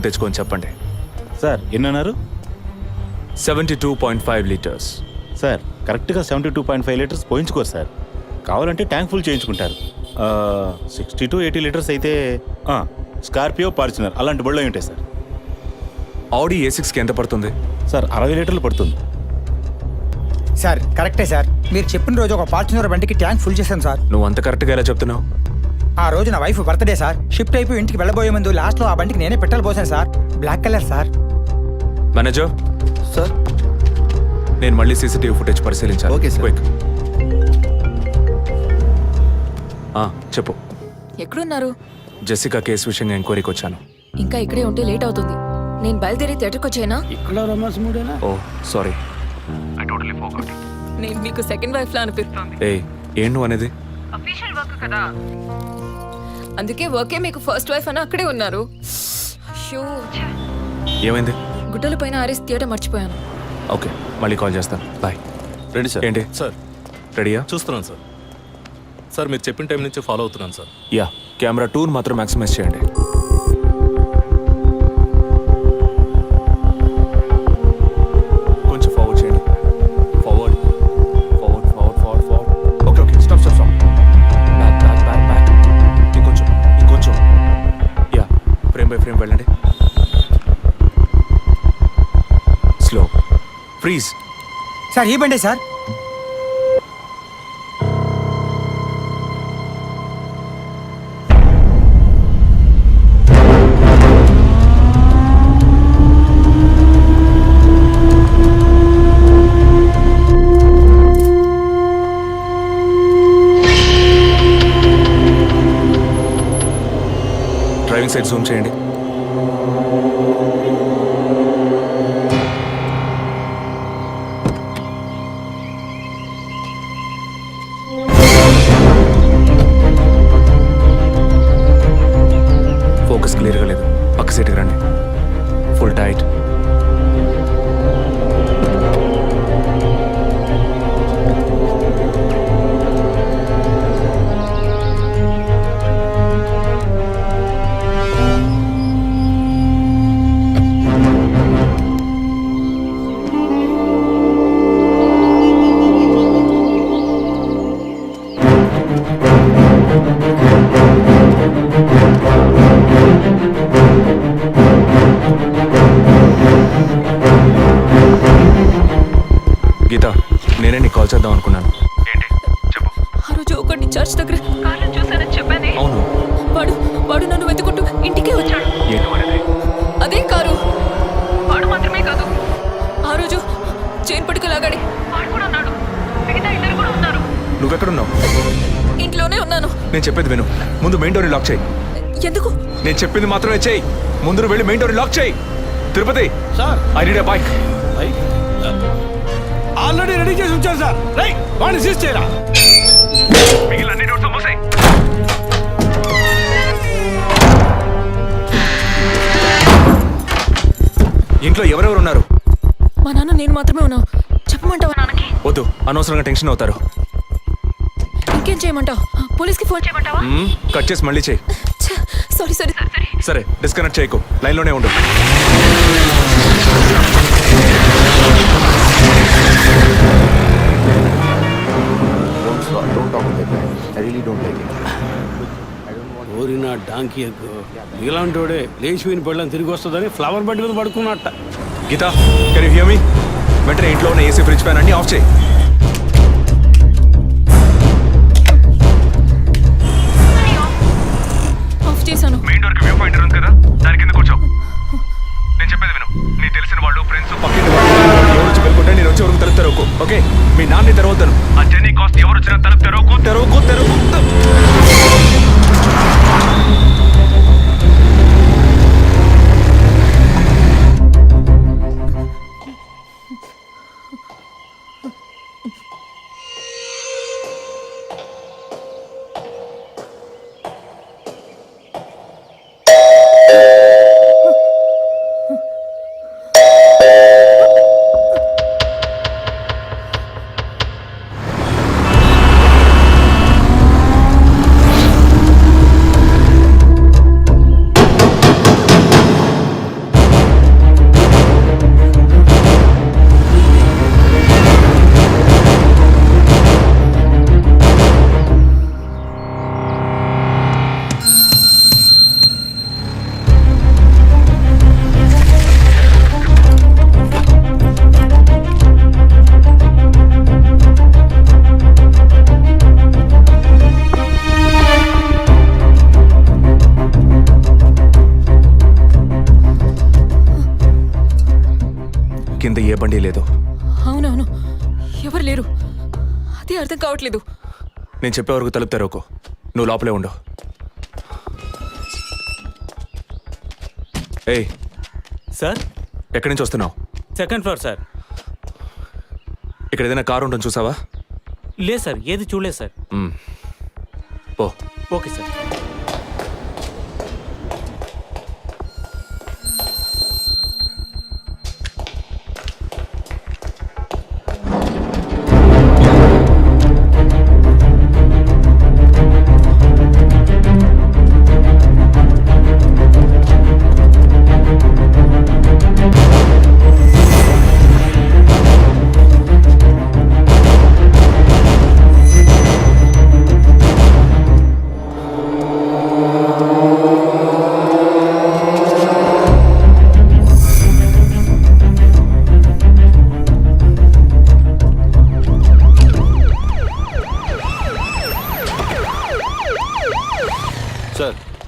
తెచ్చుకొని చెప్పండి. Sir ఎన్నన్నారు? Seventy two point five litres. Sir కరెక్ట్గా seventy two point five litres పోయించుకోరు sir. కావాలంటే tank full చేయించుకుంటారు. సిక్స్టీ టు ఎయిటీ లీటర్స్ అయితే ఆ, స్కార్పియో ఫార్చునర్ అలాంటి బళ్ళు ఉంటాయి సార్. ఆడి ఏ సిక్స్కి ఎంత పడుతుంది? సార్ అరవై లీటర్లు పడుతుంది. సార్ కరెక్టే సార్. మీరు చెప్పిన రోజు ఒక ఫార్చునర్ బండికి ట్యాంక్ ఫుల్ చేశాను సార్. నువ్వు అంత కరెక్ట్గా ఎలా చెప్తున్నావు? ఆ రోజు నా వైఫ్ బర్త్డే సార్ షిఫ్ట్ అయిపోయి ఇంటికి వెళ్ళబోయే ముందు లాస్ట్లో ఆ బండికి నేనే పెట్రోల్ పోసాను sir black colour sir manager sir నేను మళ్ళీ సీసీటీవీ ఫుటేజ్ పరిశీలించాలి. Okay, sir. క్విక్ చెప్పు. ఎక్కడున్నారు? జెసికా కేసు విషయంగా ఎంక్వైరీకి వచ్చాను ఇంకా ఇక్కడే ఉంటే లేట్ అవుతుంది. నేను బయలుదేరి థియేటర్కి వచ్చేనా ఇక్కడ రొమాన్స్ మూడేనా? ఓ సారీ నేను మీకు సెకండ్ వైఫ్ లా అనిపిస్తుంది. ఏ ఏం నువ్వు అనేది అందుకే వర్కే మీకు ఫస్ట్ వైఫ్ అని అక్కడే ఉన్నారు. అయ్యో. ఏమైంది? గుడ్డల పైన ఆరేసి థియేటర్ మర్చిపోయాను. ఓకే మళ్ళీ కాల్ చేస్తాను బాయ్ రెడీ సార్ ఏంటి? సార్ రెడీయా చూస్తున్నాను సార్ సార్ మీరు చెప్పిన టైం నుంచి ఫాలో అవుతున్నాను సార్ యా కెమెరా టూర్ మాత్రం మ్యాక్సిమైజ్ చేయండి. సార్ ఈ బండి సార్. డ్రైవింగ్ సైడ్ జూమ్ చేయండి. చెప్పింది మాత్రమే చేయి. ముందు వెళ్ళి మెయిన్ డోర్ లాక్ చేయి. Tirupati. Sir. I need bike. Already ready చేసి ఉంచారు సార్. రై వాడిని సీజ్ చేయరా? ఇంట్లో ఎవరెవరు ఉన్నారు? మా నాన్న నేను మాత్రమే ఉన్నావు చెప్పమంటావా? నాన్నకి? వద్దు అనవసరంగా టెన్షన్ అవుతారు. ఇంకేం చేయమంటావు? పోలీస్కి ఫోన్ చేయమంటావా? కట్ చేసి మళ్ళీ చేయి. సారీ సారీ సారీ సరే డిస్కనెక్ట్ చేయకు. లైన్లోనే ఉండు. ఓరి నా డాంకీ ఎగ్గు ఇలాంటోడే లేచిపోయిన పెళ్ళని తిరిగి వస్తుందని ఫ్లవర్ బెడ్ మీద పడుకున్నట్ట. Geeta can you hear me వెంటనే ఇంట్లో ఉన్న ఏసీ ఫ్రిడ్జ్ ఫ్యాన్ అన్ని ఆఫ్ చేయి. అర్థం కావట్లేదు. నేను చెప్పే వరకు తలుపు తెరవకు నువ్వు లోపలే ఉండు. ఏయ్. సార్? ఎక్కడి నుంచి వస్తున్నావు? Second floor sir. ఇక్కడ ఏదైనా కారు ఉంటుంది చూసావా? లేదు సార్. ఏది చూడలేదు సార్. పో. Okay sir.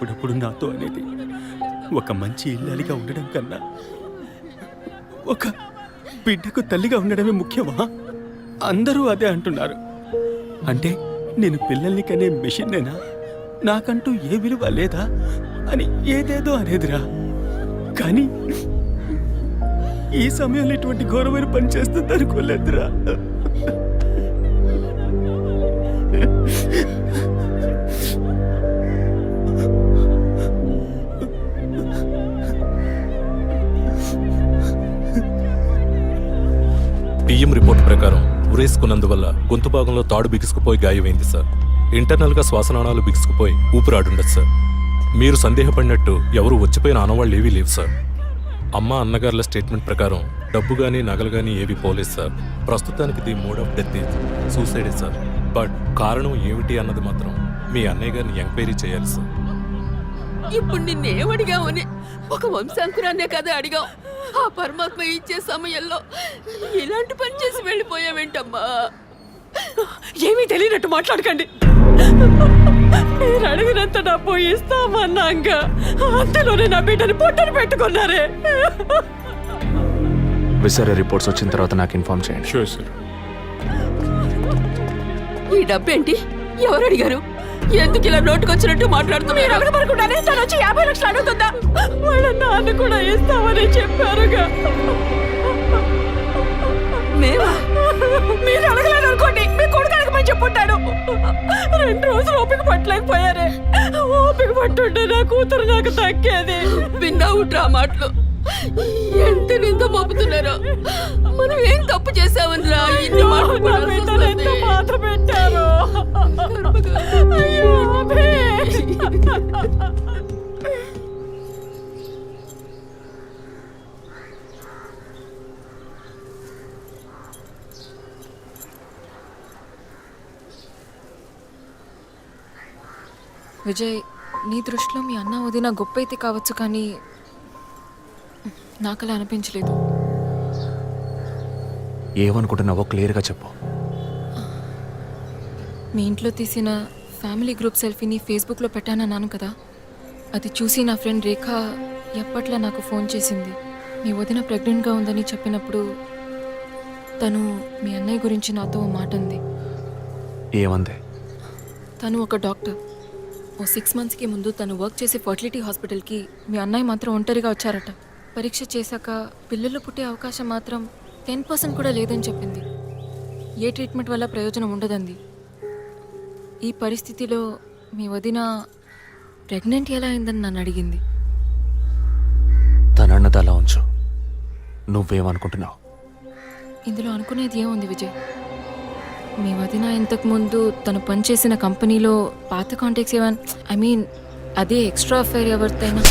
అప్పుడప్పుడు నాతో అనేది ఒక మంచి ఇల్లాలిగా ఉండడం కన్నా ఒక బిడ్డకు తల్లిగా ఉండడమే ముఖ్యమా? అందరూ అదే అంటున్నారు. అంటే నేను పిల్లల్ని కనే మెషిన్నేనా? నాకంటూ ఏ విలువ లేదా అని ఏదేదో అనేదిరా. కానీ ఈ సమయంలో ఇటువంటి ఘోరమైన పని చేస్తుంది అనుకోలేదురా పిఎం రిపోర్ట్ ప్రకారం ఉరేసుకున్నందువల్ల గొంతు భాగంలో తాడు బిగుసుకుపోయి గాయమైంది సార్. ఇంటర్నల్గా శ్వాసనాణాలు శ్వాసనాళాలు బిగుసుకుపోయి ఊపిరాడుండదు సార్. మీరు సందేహపడినట్టు ఎవరు వచ్చిపోయిన ఆనవాళ్ళు ఏవీ లేవు సార్. అమ్మ అన్నగారుల స్టేట్మెంట్ ప్రకారం డబ్బు కానీ నగలు కానీ ఏవి పోలేదు సార్. ప్రస్తుతానికి ది మోడ్ ఆఫ్ డెత్ సూసైడే సార్. బట్ కారణం ఏమిటి అన్నది మాత్రం మీ అన్నయ్య గారిని ఎంక్వైరీ చేయాలి సార్. ఇప్పుడు నిన్నేమడిగామని ఒక వంశాంకురాన్నే కదా అడిగాం ఆ పరమాత్మ ఇచ్చే సమయంలో ఇలాంటి పని చేసి వెళ్ళిపోయావేంటమ్మా? ఏమీ తెలియనట్టు మాట్లాడకండి. మీరు అడిగినంత డబ్బు ఇస్తామన్నాక అంతలోనే నా బిడ్డని పొట్టను పెట్టుకున్నారే. విసరే రిపోర్ట్స్ వచ్చిన తర్వాత నాకు ఇన్ఫార్మ్ చేయండి. షూర్ సార్ ఈ డబ్బేంటి? ఎవరు అడిగారు ఎందుకు ఇలా నోటుకొచ్చినట్టు మాట్లాడుతూ మీరు అడగబడకుండానే తను వచ్చి యాభై లక్షలు అడుగుతుందా? వాళ్ళ నాన్న కూడా ఇస్తామని చెప్పారుగా. మేమా మీరు అడగలేదు అనుకోండి మీ కొడుకు అడగమని చెప్పుంటాడు. రెండు రోజులు ఓపిక పట్టలేకపోయారే. ఓపిక పట్టుంటే నా కూతురు నాకు దక్కేది విన్నావు ఆ మాటలు. ఎంత నింద మోపుతున్నారో. మనం ఏం తప్పు చేసామని రా ఇన్ని మాటలు ఎంత మాత్ర పెట్టారు? విజయ్ నీ దృష్టిలో మీ అన్న వదిన గొప్ప అయితే కావచ్చు కానీ నాకు అలా అనిపించలేదు. ఏమనుకుంటున్నావో క్లియర్గా చెప్పు. మీ ఇంట్లో తీసిన ఫ్యామిలీ గ్రూప్ సెల్ఫీని ఫేస్బుక్లో పెట్టానన్నాను కదా. అది చూసి నా ఫ్రెండ్ రేఖ ఎప్పట్లా నాకు ఫోన్ చేసింది. మీ వదిన ప్రెగ్నెంట్గా ఉందని చెప్పినప్పుడు తను మీ అన్నయ్య గురించి నాతో మాట అంది ఏమంది? తను ఒక డాక్టర్. ఓ సిక్స్ మంత్స్కి ముందు తను వర్క్ చేసే ఫర్టిలిటీ హాస్పిటల్కి మీ అన్నయ్య మాత్రం ఒంటరిగా వచ్చారట. పరీక్ష చేశాక పిల్లలు పుట్టే అవకాశం మాత్రం టెన్ పర్సెంట్ కూడా లేదని చెప్పింది. ఏ ట్రీట్మెంట్ వల్ల ప్రయోజనం ఉండదండి ఈ పరిస్థితిలో మీ వదిన ప్రెగ్నెంట్ ఎలా అయిందని నన్ను అడిగింది. తనన్నది అలా ఉంచు. నువ్వేమనుకుంటున్నావు? ఇందులో అనుకునేది ఏముంది విజయ్? మీ వదిన ఇంతకు ముందు తను పనిచేసిన కంపెనీలో పాత కాంటాక్ట్స్ ఏమైనా ఐ మీన్ అదే ఎక్స్ట్రా అఫైర్ ఎవరితైనా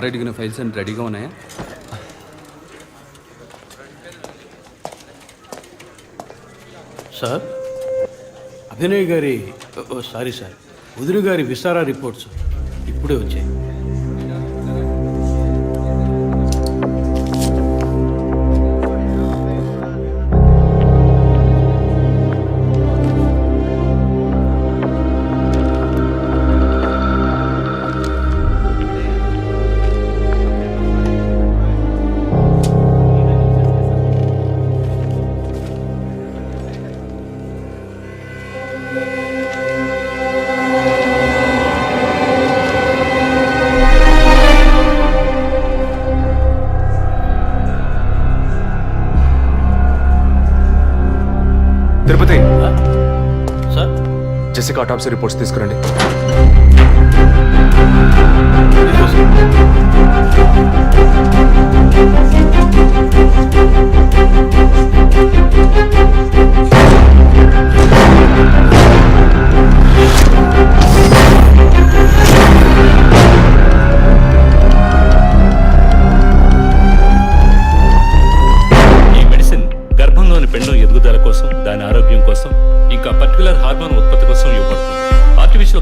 సార్ అడిగిన ఫైల్స్ అన్ని రెడీగా ఉన్నాయా? సార్? అభినయ్ గారి ఓ, సారీ సార్. వదిన గారి విసారా రిపోర్ట్స్ ఇప్పుడే వచ్చాయి. జెసికా ఆటాప్సీ రిపోర్ట్స్ తీసుకురండి.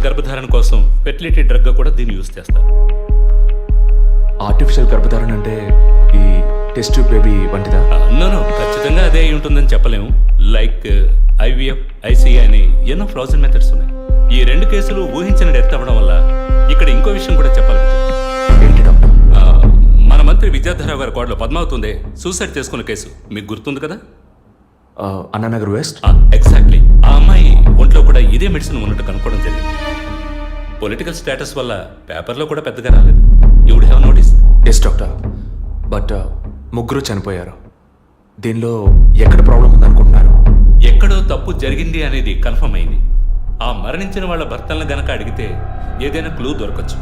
గర్భధారణ కోసం ఫెర్టిలిటీ డ్రగ్గా కూడా దీన్ని యూజ్ చేస్తారు. ఆర్టిఫిషియల్ గర్భధారణ అంటే ఈ టెస్ట్ ట్యూబ్ బేబీ వంటిదా? నో ఖచ్చితంగా అదే ఉంటుందని చెప్పలేము. లైక్ ఐవీఎఫ్ ఐసీఐ అని ఎన్నో ఫ్రోజన్ మెథడ్స్ ఉన్నాయి. ఈ రెండు కేసులు ఊహించిన డెత్ అవ్వడం వల్ల ఇక్కడ ఇంకో విషయం కూడా చెప్పాలి. ఏంటి డాక్టర్? మన మంత్రి విద్యాధరరావు గారి కోడలో పద్మావతుందే సూసైడ్ చేసుకున్న కేసు. మీకు గుర్తుంది కదా? అన్నానగర్ వెస్ట్? ఎగ్జాక్ట్లీ ఆ అమ్మాయి ఒంట్లో కూడా ఇదే మెడిసిన్ ఉన్నట్టు కనుక్కోవడం జరిగింది. పొలిటికల్ స్టేటస్ వల్ల పేపర్లో కూడా పెద్దగా రాలేదు. You would have notice yes doctor but ముగ్గురు చనిపోయారు. దీనిలో ఎక్కడ ప్రాబ్లం ఉందనుకుంటున్నారు? ఎక్కడో తప్పు జరిగింది అనేది కన్ఫర్మ్ అయింది. ఆ మరణించిన వాళ్ళ భర్తలను గనక అడిగితే ఏదైనా క్లూ దొరకచ్చు.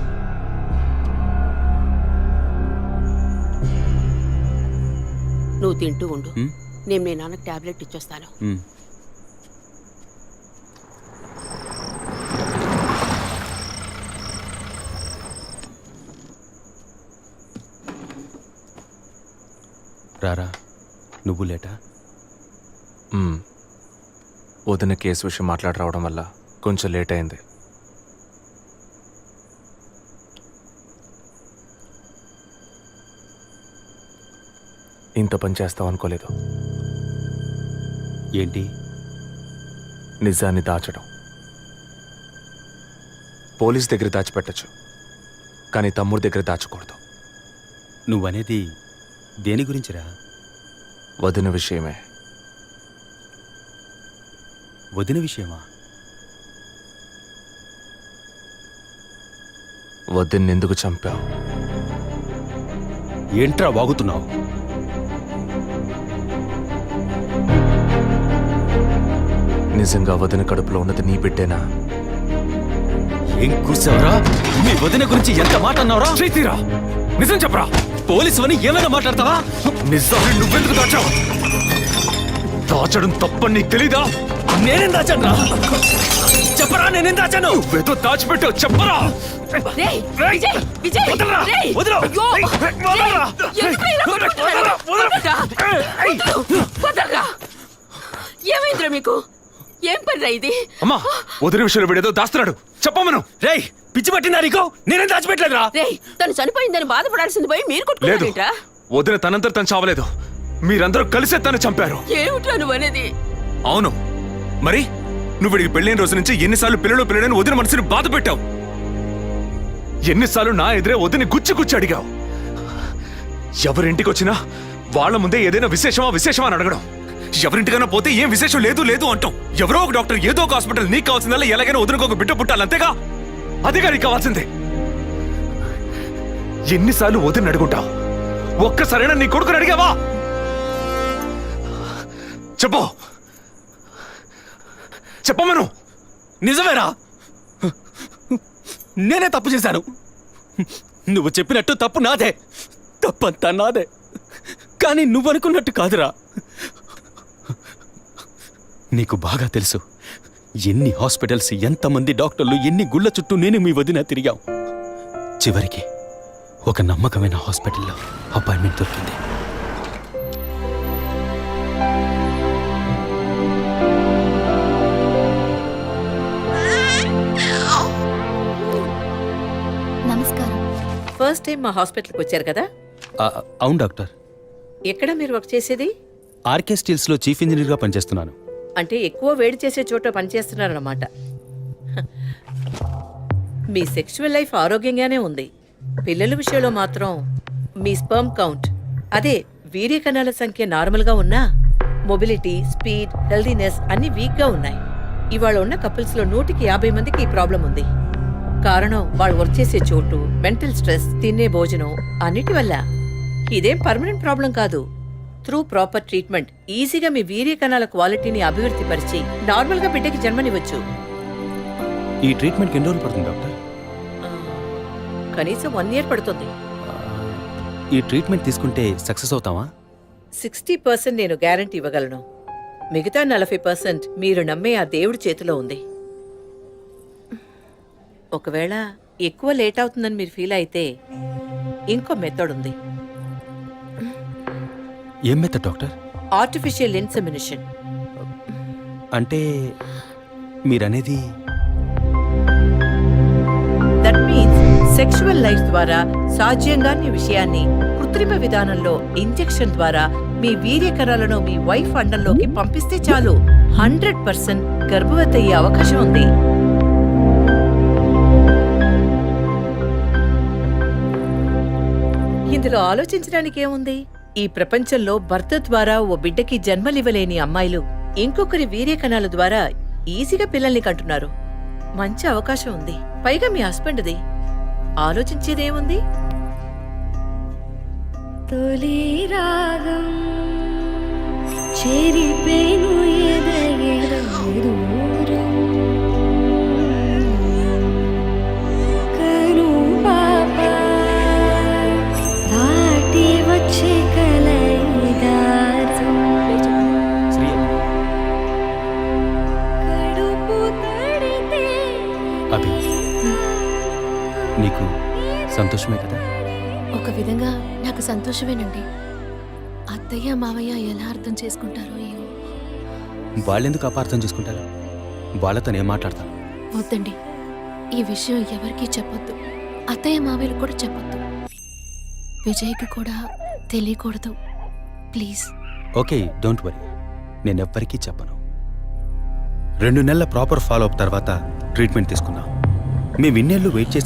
నువ్వు తింటూ ఉండు. నేను మీ నాన్నకి టాబ్లెట్ ఇచ్చొస్తాను. రారా? నువ్వు లేటా. వదిన కేసు విషయం మాట్లాడి రావడం వల్ల కొంచెం లేట్ అయింది. ఇంత పని చేస్తావు అనుకోలేదు. ఏంటి? నిజాన్ని దాచడం. పోలీస్ దగ్గర దాచిపెట్టచ్చు. కానీ తమ్ముడి దగ్గర దాచకూడదు. నువ్వనేది దేని గురించిరా? వదిన విషయమే. వదిన విషయమా? వదిన్ని ఎందుకు చంపావు? ఏంట్రా వాగుతున్నావు? నిజంగా వదిన కడుపులో ఉన్నది నీ బిడ్డేనా? ఏం కూర్చావురా? మీ వదిన గురించి ఎంత మాట అన్నావురా నిజం చెప్పరా? పోలీసు అని ఏమైనా మాట్లాడతావా? నిజాన్ని నువ్వెందుకు దాచావు? దాచడం తప్పని నీకు తెలీదా? నేనేం దాచాను చెప్పరా నేనేం దాచాను? నువ్వేదో దాచిపెట్టావు చెప్పరా. ఏమైందిరా మీకు? ఏం పనిరా ఇది? అమ్మా వదిన విషయంలో వీడేదో దాస్తున్నాడు. చెప్పమను. రేయ్ పిచ్చి పట్టిందా నీకు? నేనేం దాచిపెట్టలేదురా. రేయ్ తను చనిపోయిందని బాధపడాల్సింది పోయి మీరు లేదు. వదిన తనంతట తను చావలేదు. మీరందరూ కలిసే తను చంపారు. ఏమిట్రా నువ్వు అనేది? అవును. మరి నువ్వు వీడికి పెళ్ళైన రోజు నుంచి ఎన్నిసార్లు పిల్లలు పిల్లలని వదిన మనసుని బాధ పెట్టావు. ఎన్నిసార్లు నా ఎదురే వదిని గుచ్చి గుచ్చి అడిగావు. ఎవరింటికి వచ్చినా వాళ్ళ ముందే ఏదైనా విశేషమా విశేషమా అని అడగడం. ఎవరింటికైనా పోతే ఏం విశేషం లేదు లేదు అంటాం. ఎవరో ఒక డాక్టర్ ఏదో ఒక హాస్పిటల్ నీకు కావాల్సిందల్లా ఎలాగైనా వదినకు ఒక బిడ్డ పుట్టాలి అంతేగా? అదే గారికి కావాల్సిందే. ఎన్నిసార్లు వదిన అడుగుంటావు? ఒక్కసారైనా నీ కొడుకుని అడిగావా? చెప్పు. చెప్పమను. నిజమేరా? నేనే తప్పు చేశాను. నువ్వు చెప్పినట్టు తప్పు నాదే. తప్పంతా నాదే. కానీ నువ్వనుకున్నట్టు కాదురా. నీకు బాగా తెలుసు. ఎన్ని హాస్పిటల్స్ ఎంతమంది డాక్టర్లు ఎన్ని గుళ్ళ చుట్టూ నేను మీ వదిన తిరిగాం. చివరికి ఒక నమ్మకమైన హాస్పిటల్లో అపాయింట్మెంట్ దొరికింది. నమస్కారం. ఫస్ట్ టైం మా హాస్పిటల్కి వచ్చారు కదా? ఆ, అవును డాక్టర్. ఎక్కడ మీరు వర్క్ చేసేది? ఆర్కే స్టీల్స్లో చీఫ్ ఇంజనీర్గా పనిచేస్తున్నాను. అంటే ఎక్కువ వేడి చేసే చోట పనిచేస్తున్నారన్నమాట. మీ సెక్షువల్ లైఫ్ ఆరోగ్యంగానే ఉంది. పిల్లల విషయంలో మాత్రం మీ స్పర్మ్ కౌంట్ అదే వీర్య కణాల సంఖ్య నార్మల్గా ఉన్నా మొబిలిటీ స్పీడ్ హెల్దీనెస్ అన్ని వీక్గా ఉన్నాయి. ఇవాళ ఉన్న కపుల్స్లో నూటికి యాభై మందికి ఈ ప్రాబ్లం ఉంది. కారణం వాళ్ళు వర్క్ చేసే చోటు మెంటల్ స్ట్రెస్ తినే భోజనం అన్నిటి వల్ల. ఇదేం పర్మనెంట్ ప్రాబ్లం కాదు. త్రూ ప్రాపర్ ట్రీట్మెంట్ ఈజీగా మీ వీర్య కణాల క్వాలిటీని అభివృద్ధి పరిచి నార్మల్గా బిడ్డకి జన్మనివ్వచ్చు. ఈ ట్రీట్మెంట్కి ఎన్ని రోజులు పడుతుంది డాక్టర్? కనీసం వన్ ఇయర్ పడుతుంది. ఈ ట్రీట్మెంట్ తీసుకుంటే సక్సెస్ అవుతావా? సిక్స్టీ పర్సెంట్ నేను గ్యారంటీ ఇవ్వగలను. మిగతా నలభై పర్సెంట్ మీరు నమ్మే ఆ దేవుడి చేతిలో ఉంది. ఒకవేళ ఎక్కువ లేట్ అవుతుందని మీరు ఫీల్ అయితే ఇంకో మెథడ్ ఉంది. ఏం మెథడ్ డాక్టర్ ఆర్టిఫిషియల్ ఇన్సెమినేషన్ అంటే మీరనేది? దట్ మీన్స్ సెక్షువల్ లైఫ్ ద్వారా సాధ్యంగాని విషయాన్ని కృత్రిమ విధానంలో ఇంజెక్షన్ ద్వారా మీ వీర్యకరాలను మీ వైఫ్ అండంలోకి పంపిస్తే చాలు. హండ్రెడ్ పర్సెంట్ గర్భవతి అయ్యే అవకాశం ఉంది. ఇందులో ఆలోచించడానికి ఏముంది? ఈ ప్రపంచంలో భర్త ద్వారా ఓ బిడ్డకి జన్మలివ్వలేని అమ్మాయిలు ఇంకొకరి వీర్యకణాల ద్వారా ఈజీగా పిల్లల్ని కంటున్నారు. మంచి అవకాశం ఉంది. పైగా మీ హస్బెండ్ది. ఆలోచించేదేముంది? తొలి రాగం చెరిపేను ఎదగెదూరం సంతోషమే కదా? ఒక విధంగా నాకు సంతోషమేనండి. అత్తయ్య మావయ్య ఎలా అర్థం చేసుకుంటారో ఏమో. వాళ్ళెందుకు అపార్థం చేసుకుంటారు? వాళ్ళతో నేను మాట్లాడతాను వద్దండి. ఈ విషయం ఎవరికీ చెప్పొద్దు. అత్తయ్య మావయ్యలు కూడా చెప్పొద్దు. విజయ్కి కూడా తెలియకూడదు. ప్లీజ్. Okay don't worry. నేను ఎవ్వరికీ చెప్పను. రెండు నెలల ప్రాపర్ ఫాలో అప్ తర్వాత ట్రీట్మెంట్ తీసుకున్నా. మేము ఇన్నేళ్ళు వెయిట్ చేసి